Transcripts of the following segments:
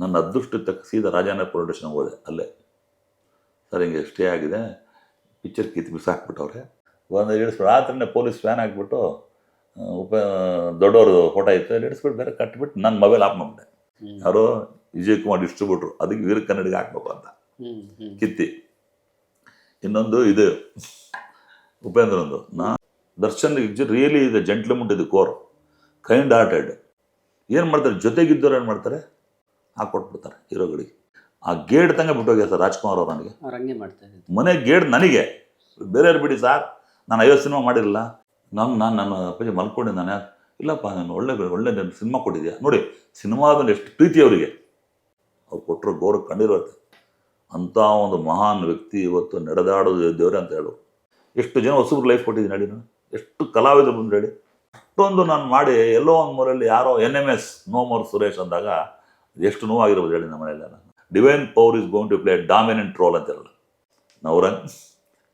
ನನ್ನ ಅದೃಷ್ಟ ತಕ್ಕ ಸೀದಾ ರಾಜಾನ ಪೊಲೀಸ್ ಸ್ಟೇಷನ್ಗೆ ಹೋದೆ ಅಲ್ಲೇ. ಸರ್ ಹಿಂಗೆ ಸ್ಟೇ ಆಗಿದೆ. ಪಿಕ್ಚರ್ ಕಿತ್ತು ಬಿಸಾಕ್ಬಿಟ್ಟವ್ರೆ. ಒಂದು ಇಳಿಸ್ಬಿಟ್ಟು ರಾತ್ರಿನೇ ಪೊಲೀಸ್ ಫ್ಯಾನ್ ಹಾಕ್ಬಿಟ್ಟು ಉಪ ದೊಡ್ಡವರು ಫೋಟೋ ಇತ್ತು. ಅಲ್ಲಿ ಇಳಿಸ್ಬಿಟ್ಟು ಬೇರೆ ಕಟ್ಬಿಟ್ಟು ನನ್ನ ಮೊಬೈಲ್ ಆಫ್ ಮಾಡಿಬಿಟ್ಟೆ. ಯಾರೋ ವಿಜಯ್ ಕುಮಾರ್ ಡಿಸ್ಟ್ರಿಬ್ಯೂಟ್ರು ಅದಕ್ಕೆ ವೀರ ಕನ್ನಡಿಗೆ ಹಾಕ್ಬೇಕು ಅಂತ. ಕಿತ್ತಿ ಇನ್ನೊಂದು ಇದು ಉಪೇಂದ್ರಂದು ನಾ ದರ್ಶನ್ ರಿಯಲಿ ಇದೆ ಜಂಟ್ಲಿ ಇದು ಕೋರ್ ಕೈಂಡ್ ಹಾರ್ಟೆಡ್ ಏನು ಮಾಡ್ತಾರೆ? ಜೊತೆಗಿದ್ದವ್ರು ಏನು ಮಾಡ್ತಾರೆ? ಹಾಕ್ಕೊಟ್ಬಿಡ್ತಾರೆ ಹೀರೋಗಳಿಗೆ. ಆ ಗೇಡ್ ತಂಗ ಬಿಟ್ಟೋಗ್ಯ ಸರ್ ರಾಜ್ಕುಮಾರ್ ಅವ್ರು ನನಗೆ. ಅವ್ರು ಹಂಗೆ ಮಾಡ್ತಾ ಇದ್ದಿದ್ದು ಮನೆ ಗೇಡ್ ನನಗೆ. ಬೇರೆಯವ್ರು ಬಿಡಿ ಸರ್. ನಾನು ಐವತ್ತು ಸಿನಿಮಾ ಮಾಡಿರಲಿಲ್ಲ ನಾನು ನಾನು ನನ್ನ ಅಪ್ಪಾಜಿ ಮಲ್ಕೊಂಡೆ ನಾನು. ಯಾಕೆ ಇಲ್ಲಪ್ಪ ನಾನು ಒಳ್ಳೆ ಒಳ್ಳೆ ಸಿನಿಮಾ ಕೊಟ್ಟಿದ್ಯಾ? ನೋಡಿ ಸಿನಿಮಾದಲ್ಲಿ ಎಷ್ಟು ಪ್ರೀತಿ ಅವರಿಗೆ. ಅವ್ರು ಕೊಟ್ಟರು ಗೌರವ ಕಂಡಿರುತ್ತೆ ಅಂಥ ಒಂದು ಮಹಾನ್ ವ್ಯಕ್ತಿ ಇವತ್ತು ನಡೆದಾಡೋದು ದೇವರೇ ಅಂತ ಹೇಳು. ಎಷ್ಟು ಜನ ಹೊಸಬ್ರು ಲೈಫ್ ಕೊಟ್ಟಿದ್ದೀನಿ ಹೇಳಿ ನಾನು. ಎಷ್ಟು ಕಲಾವಿದರು ಬಂದು ಹೇಳಿ. ಅಷ್ಟೊಂದು ನಾನು ಮಾಡಿ ಎಲ್ಲೋ ಒಂದು ಮೂರಲ್ಲಿ ಯಾರೋ N M S no more Suresh ಅಂದಾಗ ಎಷ್ಟು ನೋವಾಗಿರ್ಬೋದು ಹೇಳಿ ನಮ್ಮ ಮನೆಯಲ್ಲ divine power is going to play dominant role ಅಂತ ಹೇಳಲ್ಲ ನವರನ್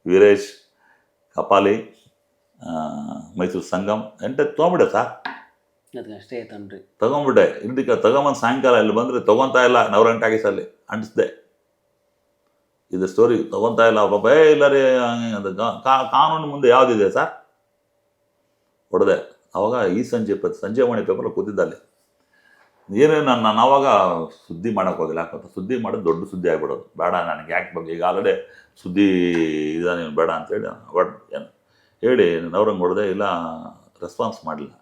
ವೀರೇಶ್ ಕಪಾಲಿ ಮೈಸೂರು ಸಂಗಮ್ ಎಂಟೆ ತೊಗೊಂಬಿಟ್ಟೆ ಸಾ? ಅದಕ್ಕೆ ಅಷ್ಟೇ ತಂದ್ರಿ. ತಗೊಂಬಿಟ್ಟೆ ಇದಕ್ಕೆ ತಗೊಂಬಂದು ಸಾಯಂಕಾಲ ಇಲ್ಲಿ ಬಂದರೆ ತಗೊಂತಾ ಇಲ್ಲ ನವರಂಗ್ ಟಾಕೀಸಲ್ಲಿ ಅಂಟಿಸ್ದೆ. ಇದು ಸ್ಟೋರಿ ತಗೊಂತಾ ಇಲ್ಲ ಪಾಪ ಏ ಇಲ್ಲ ರೀ ಕಾ- ಕಾನೂನು ಮುಂದೆ ಯಾವುದಿದೆ ಸರ್ ಹೊಡೆದೆ. ಅವಾಗ ಈ ಸಂಜೆ ಸಂಜೆ ಮಣಿ ಪೇಪರ್ ಕೂತಿದ್ದ ಅಲ್ಲಿ. ಏನು ನಾನು ನಾನು ಅವಾಗ ಸುದ್ದಿ ಮಾಡೋಕೆ ಹೋಗಿಲ್ಲ ಯಾಕಂತ ಸುದ್ದಿ ಮಾಡೋದು ದೊಡ್ಡ ಸುದ್ದಿ ಆಗಿಬಿಡೋದು. ಬೇಡ ನನಗೆ ಯಾಕೆ ಬಗ್ಗೆ ಈಗ ಆಲ್ರೆಡಿ ಸುದ್ದಿ ಇದಾನೆ ಬೇಡ ಅಂತೇಳಿ ಬಟ್ ಏನು ಹೇಳಿ ನವರಂಗ್ ಹೊಡೆದೆ ಇಲ್ಲ ರೆಸ್ಪಾನ್ಸ್ ಮಾಡಲಿಲ್ಲ.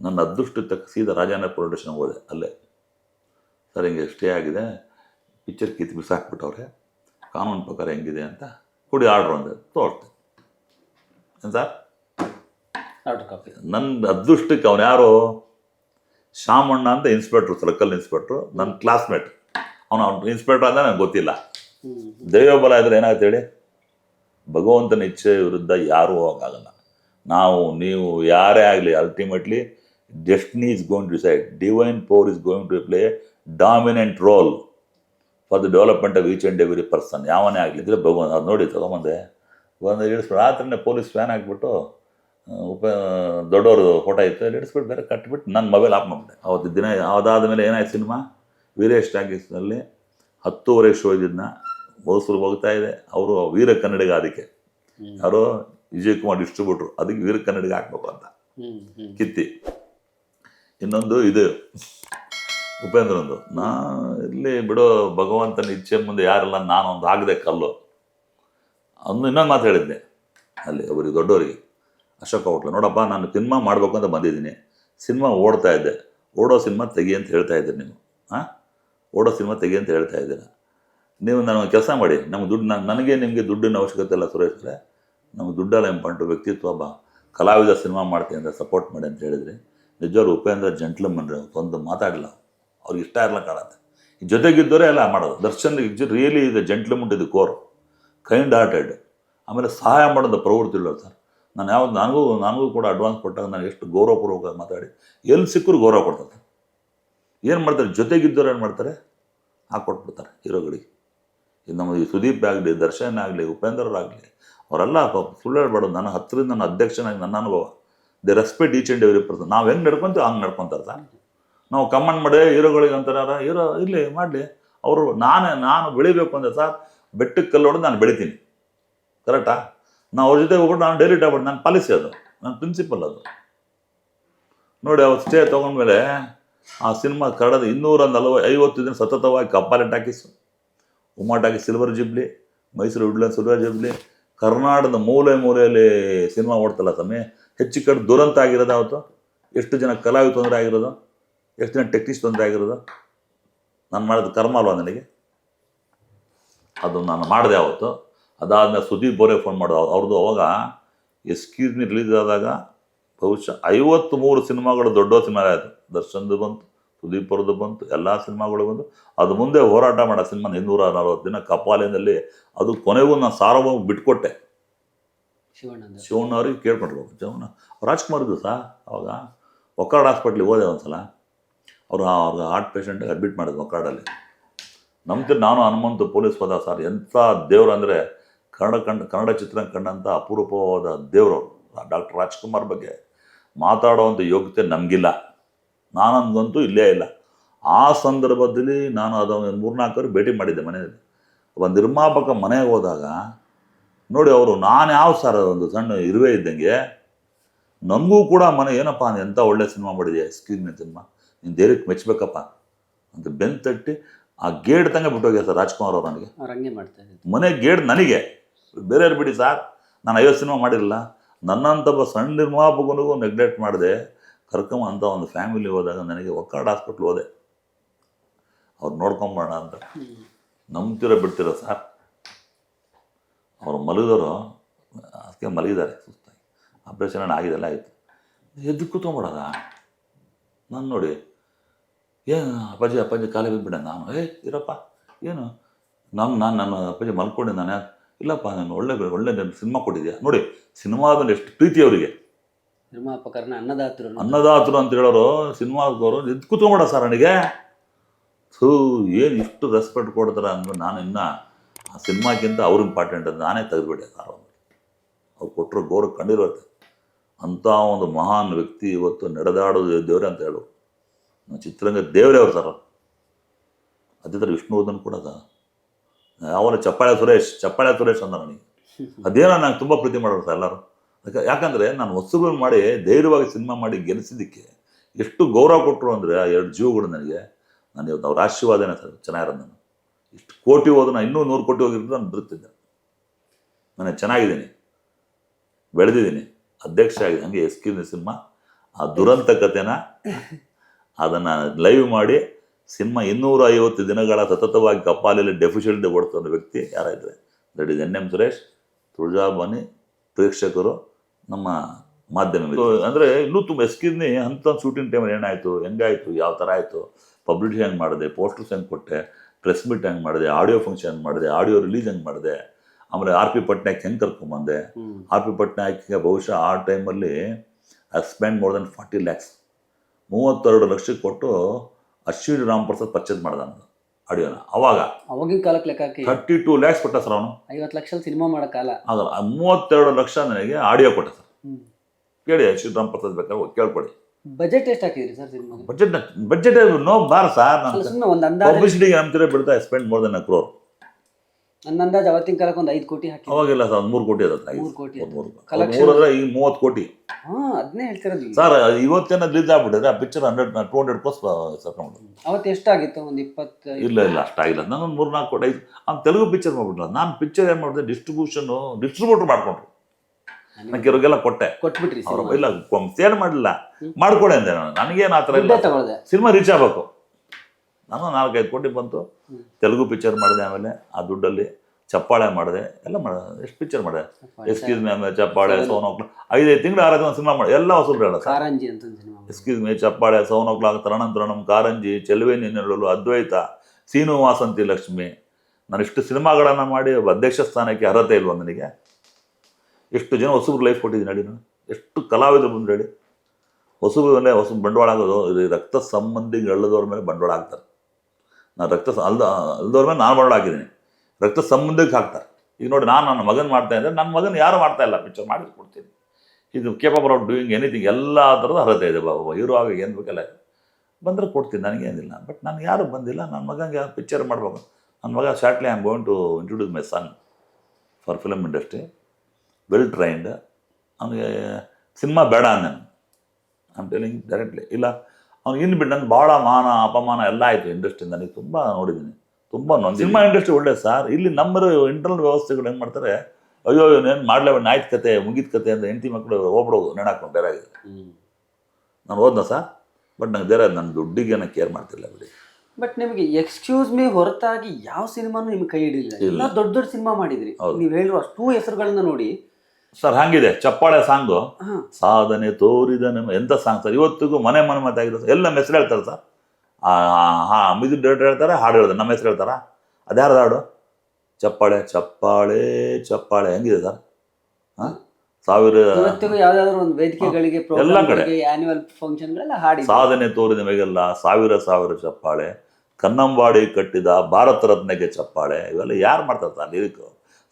ನನ್ನ ಅದೃಷ್ಟ ತಕ್ಕ ಸೀದಾ ರಾಜಾನ ಪ್ರೊಡಕ್ಷನ್ ಹೋದೆ ಅಲ್ಲೇ. ಸರ್ ಹಿಂಗೆ ಸ್ಟೇ ಆಗಿದೆ ಪಿಕ್ಚರ್ ಕಿತ್ತು ಬಿಸಾಕ್ಬಿಟ್ಟವ್ರೆ ಕಾನೂನು ಪ್ರಕಾರ ಹೆಂಗಿದೆ ಅಂತ ಕೊಡಿ ಆರ್ಡ್ರ್ ಒಂದು ತೋರ್ತೆ. ಏನು ಸರ್ ನನ್ನ ಅದೃಷ್ಟಕ್ಕೆ ಅವನು ಯಾರು? ಶಾಮಣ್ಣ ಅಂತ ಇನ್ಸ್ಪೆಕ್ಟ್ರು ಸರ್ಕಲ್ ಇನ್ಸ್ಪೆಕ್ಟ್ರು ನನ್ನ ಕ್ಲಾಸ್ಮೇಟ್ ಅವನು ಅವ್ನು ಇನ್ಸ್ಪೆಕ್ಟ್ರ್ ಅಂತ ನನಗೆ ಗೊತ್ತಿಲ್ಲ. ದೈವಬಲ ಇದ್ರೆ ಏನಾಗುತ್ತೆ ಹೇಳಿ? ಭಗವಂತನ ಇಚ್ಛೆ ವಿರುದ್ಧ ಯಾರೂ ಹೋಗೋಕ್ಕಾಗಲ್ಲ. ನಾವು ನೀವು ಯಾರೇ ಆಗಲಿ ultimately destiny is going to decide divine power is going to play dominant role for the development of each and every person ಯಾವನೇ ಆಗಲಿ ಇದ್ರೆ ಭಗವಂತ ಅದು ನೋಡಿ ತಗೊಂಬಂದೆ. ಒಂದು ಇಳಿಸ್ಬಿಟ್ಟು ರಾತ್ರಿನೇ ಪೊಲೀಸ್ ಫ್ಯಾನ್ ಹಾಕ್ಬಿಟ್ಟು ಉಪ ದೊಡ್ಡವರು ಫೋಟೋ ಇತ್ತು ಅಲ್ಲಿ ಇಡಿಸ್ಬಿಟ್ಟು ಬೇರೆ ಕಟ್ಬಿಟ್ಟು ನನ್ನ ಮೊಬೈಲ್ ಆಫ್ ಮಾಡಿಬಿಟ್ಟೆ. ಅವತ್ತು ದಿನ ಅದಾದ ಮೇಲೆ ಏನಾಯ್ತು ಸಿನಿಮಾ? ವೀರೇಶ್ ಟಾಕೀಸ್ನಲ್ಲಿ ಹತ್ತೂವರೆ ಶೋ ಇದ್ದಿದ್ದನ್ನ ಮೈಸೂರು ಹೋಗ್ತಾ ಇದೆ. ಅವರು ವೀರ ಕನ್ನಡಿಗ ಅದಕ್ಕೆ ಯಾರು ವಿಜಯ್ ಕುಮಾರ್ ಡಿಸ್ಟ್ರಿಬ್ಯೂಟ್ರು ಅದಕ್ಕೆ ವೀರ ಕನ್ನಡಿಗ ಹಾಕ್ಬೇಕು ಅಂತ. ಕಿತ್ತಿ. ಇನ್ನೊಂದು ಇದು. ಉಪೇಂದ್ರಂದು ನಾ ಇಲ್ಲಿ ಬಿಡೋ ಭಗವಂತನ ಇಚ್ಛೆ ಮುಂದೆ ಯಾರಿಲ್ಲ ನಾನೊಂದು ಆಗದೆ ಕಲ್ಲು. ಅಂದು ಇನ್ನೊಂದು ಮಾತು ಹೇಳಿದ್ದೆ ಅಲ್ಲಿ ಅವರಿಗೆ ದೊಡ್ಡವರಿಗೆ. ಅಶೋಕ ಹೋಟ್ಲು. ನೋಡಪ್ಪ, ನಾನು ಸಿನಿಮಾ ಮಾಡಬೇಕು ಅಂತ ಬಂದಿದ್ದೀನಿ. ಸಿನಿಮಾ ಓಡ್ತಾ ಇದ್ದೆ ಓಡೋ ಸಿನಿಮಾ ತೆಗಿ ಅಂತ ಹೇಳ್ತಾ ಇದ್ದೀರಿ ನೀವು. ಹಾಂ ಓಡೋ ಸಿನಿಮಾ ತೆಗಿ ಅಂತ ಹೇಳ್ತಾ ಇದ್ದೀರ? ನೀವು ನನಗೆ ಕೆಲಸ ಮಾಡಿ. ನಮ್ಮ ದುಡ್ಡು ನಾನು ನನಗೆ ನಿಮಗೆ ದುಡ್ಡಿನ ಅವಶ್ಯಕತೆ ಇಲ್ಲ ಸುರೇಶ್ರೆ ನಮಗೆ ದುಡ್ಡೆಲ್ಲ ಪಂಟು ವ್ಯಕ್ತಿತ್ವ ಬಾ. ಕಲಾವಿದ ಸಿನಿಮಾ ಮಾಡ್ತೀನಿ ಅಂತ ಸಪೋರ್ಟ್ ಮಾಡಿ ಅಂತ ಹೇಳಿದ್ರಿ. ನಿಜವಾಗ್ಲೂ ಉಪೇಂದ್ರ ಜಂಟ್ಲಮನ್ರಿ ಒಂದು ಮಾತಾಡಲ್ಲ ಅವ್ರಿಗೆ ಇಷ್ಟ ಇರಲ್ಲ ಕಾಣತ್ತೆ. ಜೊತೆಗಿದ್ದವರೇ ಎಲ್ಲ ಮಾಡೋದು. ದರ್ಶನ್ ರಿಯಲಿ ಇದೆ ಜಂಟ್ಲಮುಂಟ್ ಇದು ಕೋರ್ ಕೈಂಡ್ ಹಾರ್ಟೆಡ್ ಆಮೇಲೆ ಸಹಾಯ ಮಾಡೋದು ಪ್ರವೃತ್ತಿ ಇಲ್ಲ ಸರ್. ನಾನು ಯಾವ್ದು ನನಗೂ ನನಗೂ ಕೂಡ ಅಡ್ವಾನ್ಸ್ ಕೊಟ್ಟಾಗ ನಾನು ಎಷ್ಟು ಗೌರವಪೂರ್ವಕ ಮಾತಾಡಿ, ಎಲ್ಲಿ ಸಿಕ್ಕರು ಗೌರವ ಕೊಡ್ತಾರೆ ಏನು ಮಾಡ್ತಾರೆ? ಜೊತೆಗಿದ್ದವ್ರು ಏನು ಮಾಡ್ತಾರೆ? ಹಾಕ್ಕೊಟ್ಬಿಡ್ತಾರೆ ಹೀರೋಗಳಿಗೆ. ಇದು ನಮ್ಮ ಈ ಸುದೀಪ್ ಆಗಲಿ, ದರ್ಶನ್ ಆಗಲಿ ಉಪೇಂದ್ರರಾಗಲಿ ಅವರೆಲ್ಲ ಸುಳ್ಳು ಹೇಳ್ಬಾರ್ದು ನನ್ನ ಹತ್ತಿರದಿಂದ ನನ್ನ ಅಧ್ಯಕ್ಷನಾಗಿ ನನ್ನ ಅನುಭವ. They respect each and every person ನಾವು ಹೆಂಗೆ ನಡ್ಕೊಂತೀವಿ ಹಂಗೆ ನಡ್ಕೊತಾರೆ ಸರ್ ನಾವು ಕಮೆಂಟ್ ಮಾಡಿ ಹೀರೋಗಳಿಗೆ ಅಂತಾರ ಹೀರೋ, ಇರಲಿ, ಮಾಡಲಿ. ಅವರು ನಾನೇ ನಾನು ಬೆಳಿಬೇಕು ಅಂದರೆ ಸರ್ ಬೆಟ್ಟಕ್ಕೆ ಕಲ್ಲು ಹೊಡೆದು ನಾನು ಬೆಳಿತೀನಿ. ಕರೆಕ್ಟಾ ನಾವು ಅವ್ರ ಜೊತೆ ಹೋಗ್ಬಿಟ್ಟು ನಾನು ಡೈಲಿ ಆಗ್ಬಿಟ್ಟು ನನ್ನ ಪಾಲಿಸಿ ಅದು, ನನ್ನ ಪ್ರಿನ್ಸಿಪಲ್ ಅದು. ನೋಡಿ ಅವತ್ತು ಸ್ಟೇ ತೊಗೊಂಡ್ಮೇಲೆ ಆ ಸಿನಿಮಾ ಕಡದ ಇನ್ನೂರ ನಲವ, ಐವತ್ತು ದಿನ ಸತತವಾಗಿ Kapali talkies, Uma talkies, silver jubilee, Mysore Woodlands silver jubilee ಕರ್ನಾಟಕದ ಮೂಲೆ ಮೂಲೆಯಲ್ಲಿ ಸಿನಿಮಾ ಓಡ್ತಲ್ಲ ಸಮಯ ಹೆಚ್ಚು ಕಡೆ ದುರಂತ ಆಗಿರೋದು ಅವತ್ತು ಎಷ್ಟು ಜನ ಕಲಾವಿದ ತೊಂದರೆ ಆಗಿರೋದು? ಎಷ್ಟು ಜನ ಟೆಕ್ನಿಷ್ ತೊಂದರೆ ಆಗಿರೋದು? ನಾನು ಮಾಡಿದ ಕರ್ಮ ಅಲ್ವಾ ನನಗೆ? ಅದು ನಾನು ಮಾಡಿದೆ ಅವತ್ತು ಅದಾದ್ಮೇಲೆ ಸುದೀಪ್ ಬೋರೆ ಫೋನ್ ಮಾಡೋದು ಅವ್ರದ್ದು ಅವಾಗ ಎಸ್ಕ್ಯೂಸ್ ಮೀ ರಿಲೀಸ್ ಆದಾಗ ಬಹುಶಃ ಐವತ್ತು ಮೂರು ಸಿನಿಮಾಗಳು ದೊಡ್ಡ ಸಿನಿಮಾ ಆಯಿತು. ದರ್ಶನ್ದು ಬಂತು ಸುದೀಪ್ ಅವ್ರದ್ದು ಬಂತು ಎಲ್ಲ ಸಿನಿಮಾಗಳು ಬಂದು ಅದು ಮುಂದೆ ಹೋರಾಟ ಮಾಡೋ ಸಿನಿಮಾ ಇನ್ನೂರ ನಲವತ್ತು ದಿನ ಕಪಾಲಿನಲ್ಲಿ ಅದು ಕೊನೆಗೂ ನಾನು ಸಾರವಾಗಿ ಬಿಟ್ಕೊಟ್ಟೆ. ಶಿವಣ್ಣ ಅವ್ರಿಗೆ ಕೇಳ್ಕೊಂಡ್ರು ಶಿವಣ್ಣ ರಾಜ್ಕುಮಾರ್ ಇದ್ದು ಸಾ ಅವಾಗ? ಒಕ್ಕಾಡ್ ಹಾಸ್ಪಿಟ್ಲಿಗೆ ಹೋದೆ ಒಂದ್ಸಲ. ಅವರು ಅವ್ರಿಗೆ ಹಾರ್ಟ್ ಪೇಷಂಟಿಗೆ ಅಡ್ಮಿಟ್ ಮಾಡಿದ್ರು ಒಕ್ಕಾಡಲ್ಲಿ. ನಮ್ಮ ನಾನು ಹನುಮಂತು ಪೊಲೀಸ್ ಹೋದ ಸರ್. ಎಂಥ ದೇವ್ರು ಅಂದರೆ ಕನ್ನಡ ಕಂಡ ಕನ್ನಡ ಚಿತ್ರ ಕಂಡಂಥ ಅಪರೂಪವಾದ ದೇವರು ಡಾಕ್ಟರ್ ರಾಜ್ಕುಮಾರ್ ಬಗ್ಗೆ ಮಾತಾಡುವಂಥ ಯೋಗ್ಯತೆ ನಮಗಿಲ್ಲ. ನಾನಂದಂತೂ ಇಲ್ಲೇ ಇಲ್ಲ. ಆ ಸಂದರ್ಭದಲ್ಲಿ ನಾನು ಅದನ್ನು ಮೂರ್ನಾಲ್ಕರು ಭೇಟಿ ಮಾಡಿದ್ದೆ ಮನೆಯಲ್ಲಿ. ಒಬ್ಬ ನಿರ್ಮಾಪಕ ಮನೆಗೆ ಹೋದಾಗ ನೋಡಿ ಅವರು ನಾನು ಯಾವ ಸರ್ ಒಂದು ಸಣ್ಣ ಇರುವೆ ಇದ್ದಂಗೆ ನಮಗೂ ಕೂಡ ಮನೆ ಏನಪ್ಪ ನೀನು ಎಂಥ ಒಳ್ಳೆ ಸಿನಿಮಾ ಮಾಡಿದೆ ಸ್ಕ್ರೀನ್ ಸಿನಿಮಾ ನೀನು ಧೈರ್ಯಕ್ಕೆ ಮೆಚ್ಚಬೇಕಪ್ಪ ಅಂತ ಬೆನ್ ತಟ್ಟಿ ಆ ಗೇಡ್ ತಂಗ ಬಿಟ್ಟೋಗ್ಯ ಸರ್ ರಾಜ್ಕುಮಾರ್ ಅವರು ನನಗೆ. ಮನೆ ಗೇಡ್ ನನಗೆ. ಬೇರೆಯವ್ರು ಬಿಡಿ ಸರ್ ನಾನು ಐವತ್ತು ಸಿನಿಮಾ ಮಾಡಿರಲಿಲ್ಲ. ನನ್ನಂಥ ಒಬ್ಬ ಸಣ್ಣ ನಿರ್ಮಾಪಕನಿಗೂ ನೆಗ್ಲೆಕ್ಟ್ ಮಾಡಿದೆ. ಕರ್ಕೊಂಬ ಅಂತ ಒಂದು ಫ್ಯಾಮಿಲಿ ಹೋದಾಗ ನನಗೆ ಒಕ್ಕಾಡ್ ಹಾಸ್ಪಿಟ್ಲ್ ಹೋದೆ. ಅವ್ರು ನೋಡ್ಕೊಂಬೋಣ ಅಂತ. ನಂಬ್ತಿರೋ ಬಿಡ್ತಿರೋ ಸರ್? ಅವ್ರು ಮಲಗಿದವರು ಅದಕ್ಕೆ ಮಲಗಿದ್ದಾರೆ ಸುಸ್ತಾಗಿ. ಆಪ್ರೇಷನ್ ಆಗಿದೆಲ್ಲ ಆಯಿತು. ಎದ್ದು ಕೂತ್ಕೊಂಬಿಡೋದ ನಾನು ನೋಡಿ ಏನು ಅಪ್ಪಾಜಿ ಅಪ್ಪಾಜಿ ಕಾಲೇ ಬಿಡ ನಾನು. ಏ ಇರಪ್ಪ ಏನು? ನಮ್ಮ ನಾನು ನನ್ನ ಅಪ್ಪಾಜಿ ಮಲ್ಕೊಂಡೆ ನಾನು. ಯಾಕೆ ಇಲ್ಲಪ್ಪ ನಾನು ಒಳ್ಳೆ ಒಳ್ಳೆ ಸಿನಿಮಾ ಕೊಟ್ಟಿದ್ಯಾ? ನೋಡಿ ಸಿನಿಮಾದ ಮೇಲೆ ಎಷ್ಟು ಪ್ರೀತಿ ಅವರಿಗೆ. ನಿರ್ಮಾಪಕರನ್ನ ಅನ್ನದಾತರು ಅನ್ನದಾತರು ಅಂತ ಹೇಳೋರು ಸಿನಿಮಾದವರು ನಿಂತು ಕೂತ್ಕೊಂಬೇಡ ಸರ್ ನನಗೆ. ಥೂ ಏನು ಇಷ್ಟು ರೆಸ್ಪೆಕ್ಟ್ ಕೊಡ್ತಾರೆ ಅಂದ್ರೆ ನಾನು ಇನ್ನು ಆ ಸಿನಿಮಾಕ್ಕಿಂತ ಅವ್ರು ಇಂಪಾರ್ಟೆಂಟ್ ಅಂತ ನಾನೇ ತೆಗೆದುಬಿಟ್ಟೆ ಸರ್ ಅವ್ರು ಅವ್ರು ಕೊಟ್ಟರು ಗೌರವ ಕಂಡಿರುತ್ತೆ ಅಂಥ ಒಂದು ಮಹಾನ್ ವ್ಯಕ್ತಿ ಇವತ್ತು ನಡೆದಾಡೋದು ದೇವ್ರೆ ಅಂತ ಹೇಳು. ನಮ್ಮ ಚಿತ್ರರಂಗ ದೇವರೇ ಅವ್ರು ಸರ್ ಅದೇ ಥರ ವಿಷ್ಣುವರ್ಧನ್ ಕೂಡ ಅದ ಅವನ ಚಪ್ಪಾಳೆ ಸುರೇಶ್ ಚಪ್ಪಾಳೆ ಸುರೇಶ್ ಅಂದ ನನಗೆ. ಅದೇನೋ ನಂಗೆ ತುಂಬ ಪ್ರೀತಿ ಮಾಡೋರು ಸರ್ ಎಲ್ಲರೂ. ಯಾಕ- ಯಾಕಂದರೆ ನಾನು ವಸ್ತುಗಳು ಮಾಡಿ ಧೈರ್ಯವಾಗಿ ಸಿನಿಮಾ ಮಾಡಿ ಗೆಲ್ಲಿಸಿದ್ದಕ್ಕೆ ಎಷ್ಟು ಗೌರವ ಕೊಟ್ಟರು ಅಂದರೆ ಆ ಎರಡು ಜೀವಗಳು ನನಗೆ. ನಾನು ಇವತ್ತು ಅವ್ರ ಆಶೀರ್ವಾದನೇ ಸರ್, ಚೆನ್ನಾಗಿರೋದು ನಾನು. ಇಷ್ಟು ಕೋಟಿ ಹೋದ ನಾನು ಇನ್ನೂ ನೂರು ಕೋಟಿ ಹೋಗಿದ್ರು ನಾನು ಬರುತ್ತಿದ್ದೆ ನಾನು ಚೆನ್ನಾಗಿದ್ದೀನಿ. ಬೆಳೆದಿದ್ದೀನಿ. ಅಧ್ಯಕ್ಷ ಆಗಿದೆ ಹಂಗೆ ಎಸ್ಕಿನ ಸಿನಿಮಾ. ಆ ದುರಂತ ಕಥೆನ ಅದನ್ನು ಲೈವ್ ಮಾಡಿ ಸಿನಿಮಾ ಇನ್ನೂರ ಐವತ್ತು ದಿನಗಳ ಸತತವಾಗಿ ಕಪ್ಪಾಲಲ್ಲಿ ಡೇ ಓಡ್ತಂದ ವ್ಯಕ್ತಿ ಯಾರಾದರೆ that is N M Suresh ತುಳಜಾಬಾನಿ ಪ್ರೇಕ್ಷಕರು ನಮ್ಮ ಮಾಧ್ಯಮ ಅಂದರೆ ಇನ್ನೂ ತುಂಬ ಎಸ್ಕಿದ್ನಿ ಅಂತ ಶೂಟಿಂಗ್ ಟೈಮಲ್ಲಿ ಏನಾಯಿತು ಹೆಂಗಾಯಿತು ಯಾವ ಥರ ಆಯಿತು ಪಬ್ಲಿಷ್ ಹೆಂಗೆ ಮಾಡಿದೆ ಪೋಸ್ಟರ್ಸ್ ಹೆಂಗೆ ಕೊಟ್ಟೆ ಪ್ರೆಸ್ ಮೀಟ್ ಹೆಂಗೆ ಮಾಡಿದೆ ಆಡಿಯೋ ಫಂಕ್ಷನ್ ಮಾಡಿದೆ ಆಡಿಯೋ ರಿಲೀಸ್ ಹೆಂಗೆ ಮಾಡಿದೆ ಆಮೇಲೆ ಆರ್ ಪಿ ಪಟ್ನಾಯಕ್ ಹೆಂಗೆ ಕರ್ಕೊಂಬಂದೆ ಆರ್ ಪಿ ಪಟ್ನಾಯಕ್ಗೆ ಬಹುಶಃ ಆ ಟೈಮಲ್ಲಿ I spend more than forty lakhs ಮೂವತ್ತೆರಡು ಲಕ್ಷಕ್ಕೆ ಕೊಟ್ಟು ಅಶ್ವಿನಿ ರಾಮ್ ಪ್ರಸಾದ್ ಪರ್ಚೇಸ್ ಮಾಡಿದ ಆಡಿಯೋನ ಅವಾಗ ಅವಾಗಿನ ಕಾಲಕ್ಕೆ ಲೆಕ್ಕ ಹಾಕಿ. ಥರ್ಟಿ ಟೂ ಲ್ಯಾಕ್ಸ್ ಕೊಟ್ಟ ಸರ್ ಅವನು. ಐವತ್ತು ಲಕ್ಷ ಸಿನಿಮಾ ಮಾಡೋ ಕಾಲ. ಆ ಮೂವತ್ತೆರಡು ಲಕ್ಷ ನನಗೆ ಆಡಿಯೋ ಕೊಟ್ಟ ಸರ್. ಕೇಳಿ ಅಶ್ವಿನಿ ರಾಮ್ ಪ್ರಸಾದ್ ಬೇಕಾದ್ರೆ ಹೋಗಿ ಕೇಳ್ಕೊಡಿ. ಬಜೆಟ್ ಎಷ್ಟು ಹಾಕಿದ್ರಿ ಸರ್ ಸಿನಿಮಾಗೆ ಬಜೆಟ್ ಬಜೆಟ್ ನೋ ಬಾರ ಸರ್ ನಾನು ಸುಮ್ಮನೆ ಒಂದು ಅಂದಾಜು ಪಬ್ಲಿಸಿಟಿಗೆ ನಂಬ್ತಿರೋ ಬಿಡ್ತಾ spend more than a crore ನನ್ನ ಅಂದಾಜು ಅವತ್ತಿನ ಕಾಲಕ್ಕೆ ಒಂದು ಐದು ಕೋಟಿ ಹಾಕಿ ಅವಾಗೆಲ್ಲ ಸರ್ ಒಂದು ಮೂರು ಕೋಟಿ ಅದ ಮೂರು ಕೋಟಿ ಅದು. ಮೂರು Collection- ಮೂರರ ಈಗ ಮೂವತ್ತು ಕೋಟಿ. ಹಾ ಅದನ್ನೇ ಹೇಳ್ತಿರೋದು. ಸರ್ ಇವತ್ತೇನ ರಿಲೀಸ್ ಆಗ್ಬಿಟ್ಟಿದ್ರೆ ಆ picture hundred two hundred plus ಸರ್ಕೊಂಡು ಅವತ್ತು ಎಷ್ಟಾಗಿತ್ತು? ಒಂದು ಇಪ್ಪತ್ತು ಇಲ್ಲ ಇಲ್ಲ ಅಷ್ಟಾಗಿಲ್ಲ ನಾನು ಮೂರು ನಾಲ್ಕು ಕೋಟಿ ಐದು. ಅವ್ನು ತೆಲುಗು ಪಿಕ್ಚರ್ ಮಾಡ್ಬಿಟ್ಲ ನಾನು ಪಿಕ್ಚರ್ ಏನು ಮಾಡಿದೆ? ಡಿಸ್ಟ್ರಿಬ್ಯೂಷನ್ ಡಿಸ್ಟ್ರಿಬ್ಯೂಟರ್ ಮಾಡ್ಕೊಂಡ್ರು. ನನಗೆ ಕೆಲವ್ರಿಗೆಲ್ಲ ಕೊಟ್ಟೆ. ಕೊಟ್ಬಿಟ್ರಿ ಇಲ್ಲ ಸೇಲ್ ಮಾಡಲಿಲ್ಲ. ಮಾಡ್ಕೊಡೆ ಅಂದೆ ನಾನು. ನನಗೇನು ಆ ಥರ ಇಲ್ಲ. ಸಿನಿಮಾ ರೀಚ್ ಆಗಬೇಕು. ನಾನು ನಾಲ್ಕೈದು ಕೋಟಿ ಬಂತು. ತೆಲುಗು ಪಿಕ್ಚರ್ ಮಾಡಿದೆ ಆಮೇಲೆ ಆ ದುಡ್ಡಲ್ಲಿ ಚಪ್ಪಾಳೆ ಮಾಡಿದೆ. ಎಲ್ಲ ಮಾಡಿದೆ. ಎಷ್ಟು ಪಿಕ್ಚರ್ ಮಾಡಿದೆ? ಎಸ್ಕ್ಯೂಸ್ ಮೇ ಆಮೇಲೆ ಚಪ್ಪಾಳೆ ಸೋನ್ ಕ್ಲಾಕ್ ಐದೈದು ತಿಂಗಳು ಆರಾಗ ಒಂದು ಸಿನಿಮಾ ಮಾಡಿ ಎಲ್ಲ ವಸೂಲು ಹೇಳ ಕಾರಂಜಿ ಅಂತ ಎಸ್ಕ್ಯೂಸ್ ಮೇ ಚಪ್ಪಾಳೆ ಸೋನ್ ಕ್ಲಾಕ್ ತರಣಂ ತರಣಂ ಕಾರಂಜಿ ಚೆಲುವೆ ನಿನ್ನೆರಳು ಅದ್ವೈತ ಸೀನು ವಾಸಂತಿ ಲಕ್ಷ್ಮಿ. ನಾನು ಇಷ್ಟು ಸಿನಿಮಾಗಳನ್ನು ಮಾಡಿ ಒಬ್ಬ ಅಧ್ಯಕ್ಷ ಸ್ಥಾನಕ್ಕೆ ಅರ್ಹತೆ ಇಲ್ವ ನನಗೆ? ಎಷ್ಟು ಜನ ಹೊಸಬ್ರು ಲೈಫ್ ಕೊಟ್ಟಿದ್ದೀನಿ ಹೇಳಿ ನಾನು. ಎಷ್ಟು ಕಲಾವಿದರು ಬಂದು ಹೇಳಿ. ಹೊಸಬ್ರ ಮೇಲೆ ಹೊಸ ಬಂಡವಾಳ ಆಗೋದು ರಕ್ತ ಸಂಬಂಧಿಗಳದವ್ರ ಮೇಲೆ ಬಂಡವಾಳ ಹಾಕ್ತಾರೆ. ನಾನು ರಕ್ತ ಅಲ್ದ ಅಲ್ದವ್ರ ಮೇಲೆ ನಾನು ಮರಳು ಹಾಕಿದ್ದೀನಿ ರಕ್ತ ಸಂಬಂಧಕ್ಕೆ ಹಾಕ್ತಾರೆ. ಈಗ ನೋಡಿ ನಾನು ನನ್ನ ಮಗನ ಮಾಡ್ತಾ ಇದ್ದರೆ ನನ್ನ ಮಗನ ಯಾರು ಮಾಡ್ತಾ ಇಲ್ಲ ಪಿಕ್ಚರ್ ಮಾಡಿ ಕೊಡ್ತೀನಿ. ಇದು ಕೇಪಬಲ್ ಆಫ್ ಡೂಯಿಂಗ್ ಎನಿಥಿಂಗ್ ಎಲ್ಲ ಥರದ ಅರ್ಹತೆ ಇದೆ ಬಾಬಾ ಹೀರೋ ಆಗ ಏನು ಬೇಕಲ್ಲ ಬಂದರೆ ಕೊಡ್ತೀನಿ, ನನಗೇನಿಲ್ಲ. ಬಟ್ ನನಗೆ ಯಾರು ಬಂದಿಲ್ಲ ನನ್ನ ಮಗನಿಗೆ ಪಿಕ್ಚರ್ ಮಾಡಬೇಕು. ನನ್ನ ಮಗ shortly I am going to introduce my son for film industry well trained ಅವನಿಗೆ, ಸಿನಿಮಾ ಬೇಡ ನಾನು. ಐಮ್ ಟೆಲಿಂಗ್ ಡೈರೆಕ್ಟ್ಲಿ ಇಲ್ಲ ಅವ್ನಿಗೆ ಇನ್ನು ಬಿಟ್ಟು ನನ್ನ ಭಾಳ ಮಾನ ಅಪಮಾನ ಎಲ್ಲ ಆಯಿತು ಇಂಡಸ್ಟ್ರಿ ನನಗೆ ತುಂಬ ನೋಡಿದ್ದೀನಿ ತುಂಬ ನೊಂದು ಸಿನಿಮಾ ಇಂಡಸ್ಟ್ರಿ ಒಳ್ಳೇದು ಸರ್ ಇಲ್ಲಿ ನಮ್ಮ ಇಂಟರ್ನಲ್ ವ್ಯವಸ್ಥೆಗಳು ಏನು ಮಾಡ್ತಾರೆ ಅಯ್ಯೋ ಏನು ಮಾಡಲೇಬೇಡ ನಾಯ್ತು ಕತೆ ಮುಗಿದ ಕತೆ ಅಂತ ಹೆಂಡತಿ ಮಕ್ಕಳು ಹೋಗ್ಬಿಡೋದು ನೆಣಾಕೊಂಡು ಬೇರೆ ಆಗಿದೆ. ನಾನು ಓದ್ನ ಸರ್ ಬಟ್ ನಂಗೆ ಬೇರೆ ನನ್ನ ದುಡ್ಡಿಗೆ ನಾನು ಕೇರ್ ಮಾಡ್ತಿಲ್ಲ ಬಿಡಿ. ಬಟ್ ನಿಮಗೆ ಎಕ್ಸ್ಕ್ಯೂಸ್ ಮೀ ಹೊರತಾಗಿ ಯಾವ ಸಿನಿಮಾನು ನಿಮ್ಗೆ ಕೈ ಹಿಡಿಲ್ಲ. ಎಲ್ಲ ದೊಡ್ಡ ದೊಡ್ಡ ಸಿನಿಮಾ ಮಾಡಿದ್ರಿ. ನೀವು ಹೇಳಿರೋ ಅಷ್ಟು ಹೆಸರುಗಳನ್ನ ನೋಡಿ ಸರ್ ಹಂಗಿದೆ. ಚಪ್ಪಾಳೆ ಸಾಂಗು. ಸಾಧನೆ ತೋರಿದ ನಮ್ಮ ಎಂತ ಸಾಂಗ್ ಸರ್? ಇವತ್ತಿಗೂ ಮನೆ ಮನೆ ಮಾತಾಗಿರೋ ಸರ್. ಎಲ್ಲ ಹೆಸರು ಹೇಳ್ತಾರೆ ಸರ್. ಹಾ ಮ್ಯೂಸಿಕ್ ಡೈರೆಕ್ಟರ್ ಹೇಳ್ತಾರೆ ಹಾಡು ಹೇಳ್ತಾರೆ. ನಮ್ಮ ಹೆಸರು ಹೇಳ್ತಾರ? ಅದ್ಯಾರ್ದು ಹಾಡು? ಚಪ್ಪಾಳೆ ಚಪ್ಪಾಳೆ ಚಪ್ಪಾಳೆ. ಹೆಂಗಿದೆ ಸರ್? ಹಾಂ? ಸಾವಿರ ಇವತ್ತಿಗೂ ಯಾವ್ದಾದ್ರು ಒಂದು ವೇದಿಕೆಗಳಿಗೆ ಎಲ್ಲ ಕಡೆ. ಆನ್ಯುವಲ್ ಫಂಕ್ಷನ್ಗಳೆಲ್ಲ ಹಾಡಿ ಸಾಧನೆ ತೋರಿದ ಮೇಗೆಲ್ಲ ಸಾವಿರ ಸಾವಿರ ಚಪ್ಪಾಳೆ. ಕನ್ನಂಬಾಡಿ ಕಟ್ಟಿದ ಭಾರತ ರತ್ನಕ್ಕೆ ಚಪ್ಪಾಳೆ. ಇವೆಲ್ಲ ಯಾರು ಮಾಡ್ತಾರೆ ಸರ್ ಲಿರಿಕ್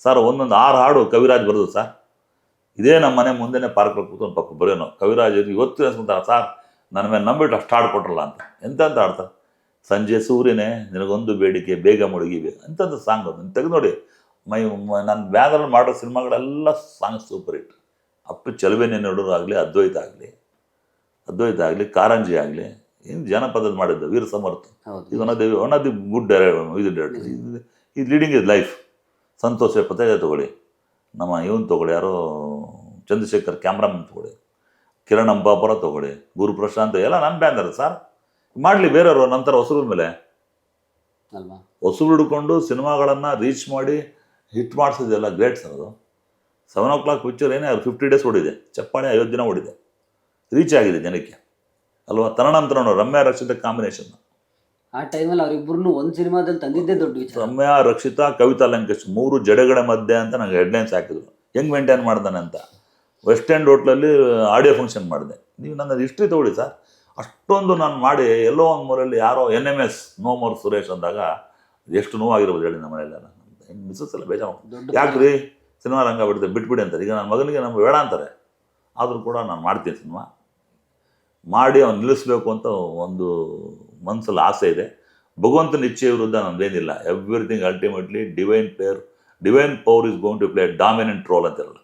ಸರ್ ಒಂದೊಂದು ಆರು ಹಾಡು ಕವಿರಾಜ್ ಬರೋದು ಸರ್. ಇದೇ ನಮ್ಮ ಮನೆ ಮುಂದೆನೇ ಪಾರ್ಕ್ ಕೂತ್ಕೊಂಡು ಪಕ್ಕ ಬರೆಯೋನು ಕವಿರಾಜ್ ಇವತ್ತು ಅನ್ಸ್ಕೊಂತಾರೆ ಸಾರ್ ನನ್ನ ಮೇಲೆ ನಂಬಿಟ್ಟು ಅಷ್ಟು ಹಾಡು ಕೊಟ್ರಲ್ಲ ಅಂತ. ಎಂತ ಅಂತ ಆಡ್ತಾರೆ ಸಂಜೆ ಸೂರ್ಯನೇ ನಿನಗೊಂದು ಬೇಡಿಕೆ ಬೇಗ ಮುಳುಗಿವೆ. ಅಂತಂದು ಸಾಂಗ್ ಅದು? ತೆಗೆದು ನೋಡಿ. ಮೈ ನಾನು ಬ್ಯಾದಲ್ಲಿ ಮಾಡೋ ಸಿನಿಮಾಗಳೆಲ್ಲ ಸಾಂಗ್ ಸೂಪರ್ ಹಿಟ್. ಅಪ್ಪು ಚಲುವೆನೇ ನೋಡೋರು ಆಗಲಿ ಅದ್ವೈತ ಆಗಲಿ. ಅದ್ವೈತ ಆಗಲಿ ಕಾರಂಜಿ ಆಗಲಿ. ಇನ್ನು ಜನಪದದ ಮಾಡಿದ್ದು? ವೀರ ಸಮರ್ಥ. ಇದು one of the one of the good ಇದು ಡೈರೆಕ್ಟರ್. ಇದು ಲೀಡಿಂಗ್ ಇಸ್ ಲೈಫ್ ಸಂತೋಷ ಪತ್ತೆ ತಗೊಳ್ಳಿ. ನಮ್ಮ ಇವನ್ ತೊಗೊಳ್ಳಿ. ಯಾರೋ ಚಂದ್ರಶೇಖರ್ ಕ್ಯಾಮ್ರಾಮನ್ ತಗೊಳ್ಳಿ ಕಿರಣ್ ಅಂಬಾಪುರ ತಗೊಳ್ಳಿ ಗುರು ಪ್ರಶಾಂತ್ ಎಲ್ಲ ನನ್ನ ಬ್ಯಾನರ್ ಸರ್. ಮಾಡಲಿ ಬೇರೆಯವರು ನಂತರ ಹೊಸರು ಮೇಲೆ. ಅಲ್ವಾ? ಹೊಸರು ಹಿಡ್ಕೊಂಡು ಸಿನಿಮಾಗಳನ್ನು ರೀಚ್ ಮಾಡಿ ಹಿಟ್ ಮಾಡಿಸೋದೆಲ್ಲ ಗ್ರೇಟ್ ಸರ್ ಅದು. ಸೆವೆನ್ ಓ ಕ್ಲಾಕ್ ಪಿಕ್ಚರ್ ಏನೇ ಫಿಫ್ಟಿ ಡೇಸ್ ಓಡಿದೆ. ಚಪ್ಪಾಳೆ ಐವತ್ತು ದಿನ ಓಡಿದೆ. ರೀಚ್ ಆಗಿದೆ ಜನಕ್ಕೆ. ಅಲ್ವಾ? ನೋಡಿ ರಮ್ಯಾ ರಕ್ಷಿತ ಕಾಂಬಿನೇಷನ್ ಆ ಟೈಮಲ್ಲಿ ಅವರಿಬ್ಬರನ್ನು ಒಂದು ಸಿನಿಮಾದಲ್ಲಿ ತಂದಿದ್ದೇ ದೊಡ್ಡ ವಿಚಾರ. ರಮ್ಯಾ ರಕ್ಷಿತಾ ಕವಿತಾ ಲಂಕೇಶ್ ಮೂರು ಜಡೆಗಳ ಮಧ್ಯೆ ಅಂತ ನಂಗೆ ಹೆಡ್ಲೈನ್ಸ್ ಹಾಕಿದ್ರು. ಹೆಂಗೆ ಮೇಂಟೈನ್ ಮಾಡ್ತಾನೆ ಅಂತ. ವೆಸ್ಟ್ ಎಂಡ್ ಹೋಟ್ಲಲ್ಲಿ ಆಡಿಯೋ ಫಂಕ್ಷನ್ ಮಾಡಿದೆ. ನೀವು ನನ್ನ ಹಿಸ್ಟ್ರಿ ತಗೊಳ್ಳಿ ಸರ್ ಅಷ್ಟೊಂದು ನಾನು ಮಾಡಿ ಎಲ್ಲೋ ಒಂದು ಮೂರಲ್ಲಿ ಯಾರೋ N M S no more Suresh ಅಂದಾಗ ಎಷ್ಟು ನೋವಾಗಿರ್ಬೋದು ಹೇಳಿ ನಮ್ಮ ಮನೆಯಲ್ಲೆಲ್ಲ. ಮಿಸ್ಸಸ್ ಎಲ್ಲ ಬೇಜಾರು. ಯಾಕೆ ಯಾಕ್ರಿ? ಸಿನಿಮಾ ರಂಗ ಬಿಡ್ತಾರೆ ಬಿಟ್ಬಿಡಿ ಅಂತಾರೆ. ಈಗ ನನ್ನ ಮಗನಿಗೆ ನಮ್ಗೆ ಬೇಡ ಅಂತಾರೆ. ಆದರೂ ಕೂಡ ನಾನು ಮಾಡ್ತೀನಿ ಸಿನಿಮಾ. ಮಾಡಿ ಅವ್ನು ನಿಲ್ಲಿಸ್ಬೇಕು ಅಂತ ಒಂದು ಮನಸ್ಸಲ್ಲಿ ಆಸೆ ಇದೆ. ಭಗವಂತನ ಇಚ್ಛೆ ವಿರುದ್ಧ ನಮ್ದೇನಿಲ್ಲ everything ultimately divine player divine power is going to play dominant role ಅಂತಿರಲ್ಲ.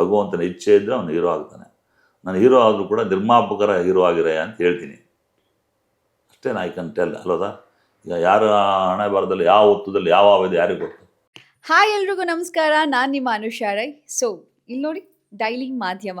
ಭಗವಂತನ ಇಚ್ಛೆ ಇದ್ದರೆ ಅವನು ಹೀರೋ ಆಗ್ತಾನೆ. ನಾನು ಹೀರೋ ಆದರೂ ಕೂಡ ನಿರ್ಮಾಪಕರ ಹೀರೋ ಆಗಿರೇ ಅಂತ ಹೇಳ್ತೀನಿ. ಅಷ್ಟೇ ಐ ಕನ್ ಟೆಲ್ ಅಲ್ಲೋದಾ ಈಗ ಯಾರ ಹಣೆ ಬಾರದಲ್ಲಿ ಯಾವ ಹೊತ್ತದಲ್ಲಿ ಯಾವ ಆವೇದ ಯಾರಿಗೆ ಗೊತ್ತು ಹಾಯ್ ಎಲ್ರಿಗೂ ನಮಸ್ಕಾರ. ನಾನು ನಿಮ್ಮ ಅನುಷಾ ರೈ. ಸೊ ಇಲ್ಲಿ ನೋಡಿ ಡೈಲಿ ಮಾಧ್ಯಮ.